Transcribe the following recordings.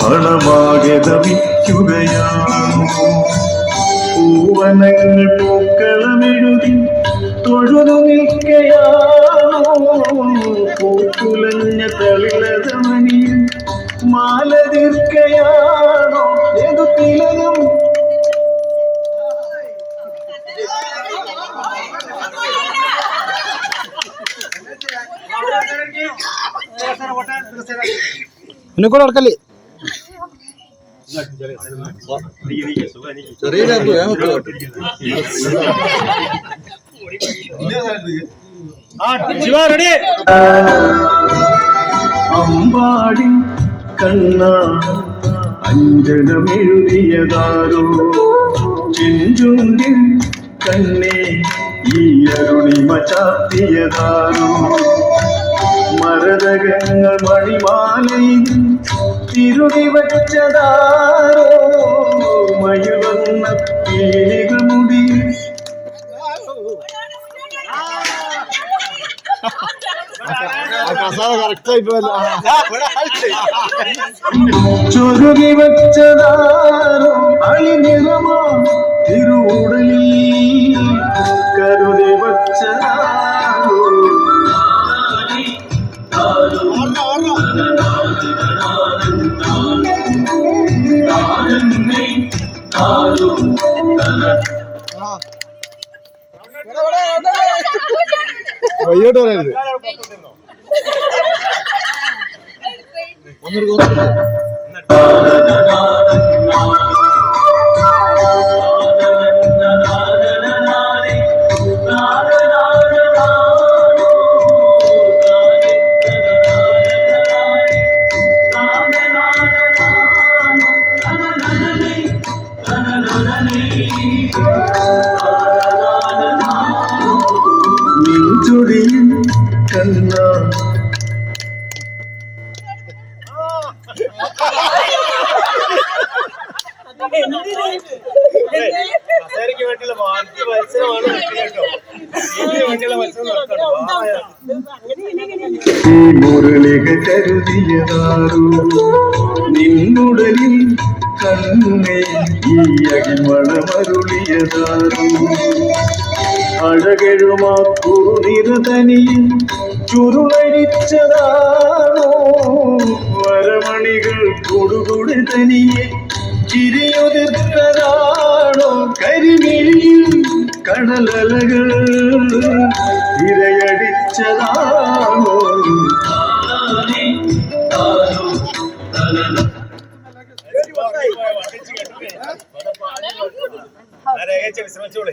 പണമാകെ ദമിക്കുകയാണോ പൂവനങ്ങൾ പൂക്കളമെഴുതി തൊഴുതു നിൽക്കയാണോ പൂക്കുലഞ്ഞ തളിലതമനിയിൽ മാല തീർക്കയാണോ? ഏതു തിലകം? പിന്നെ കൂടെ നടക്കല്ലേ? അമ്പാടി കണ്ണ അഞ്ജനമെഴുതിയതാരോ? ചെഞ്ചുണ്ടിൽ കണ്ണേ ഈ അരുണിമ ചാത്തിയതാരോ മരതകങ്ങൾ മണിമാലയിൽ തിരുതി വച്ചതാരോ? മയുവന്ന പീലികമുടി ചൊരുകി വച്ചതാരോ? അളിനിറമോ തിരുവുടലിൽ കരുതി വച്ചതാരോ വയ്യോട്ട് പറയരുത്. നെഞ്ചൊടിയിൽ നിന്നുടലിൽ കണ്ണേ ഈ അകിമണമരുളിയതാരോ അഴകെഴുമാ കുറുനിരതനിയും ചുരുളരിച്ചതാണോ വരമണികൾ കൊടുകൊടു കടലലകൾ ഇരയടിച്ചതാണോ? വിശ്രമിച്ചോളെ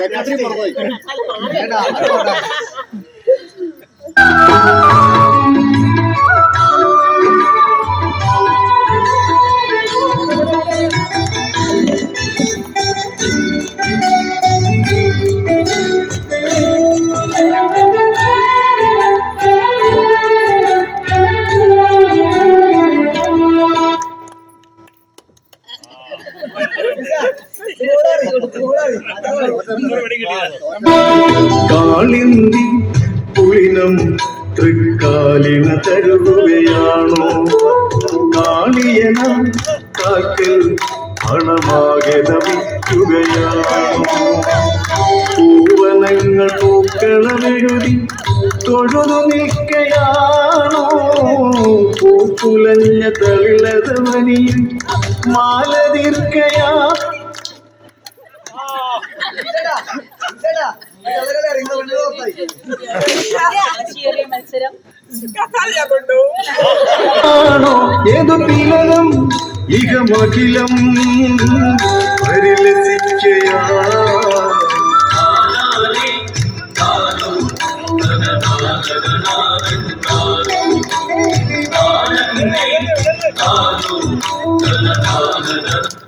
സെക്രട്ടറി പുറത്തുപോയി. കാളിന്തി പുളിനം തൃക്കാലിന തരുകയാണോ? കാളിയന കാക്കൽ പണമാകെ നമിക്കുകയാണോ പൂവനങ്ങൾ പൂക്കളമെഴുതി തൊഴുതു നിൽക്കയാണോ പൂക്കുലഞ്ഞ തളിളതവനിയിൽ മാല ചെറിയ മത്സരം ഏതു തിലകം ഇകമഖിലം പരിലസിക്കയാ ആ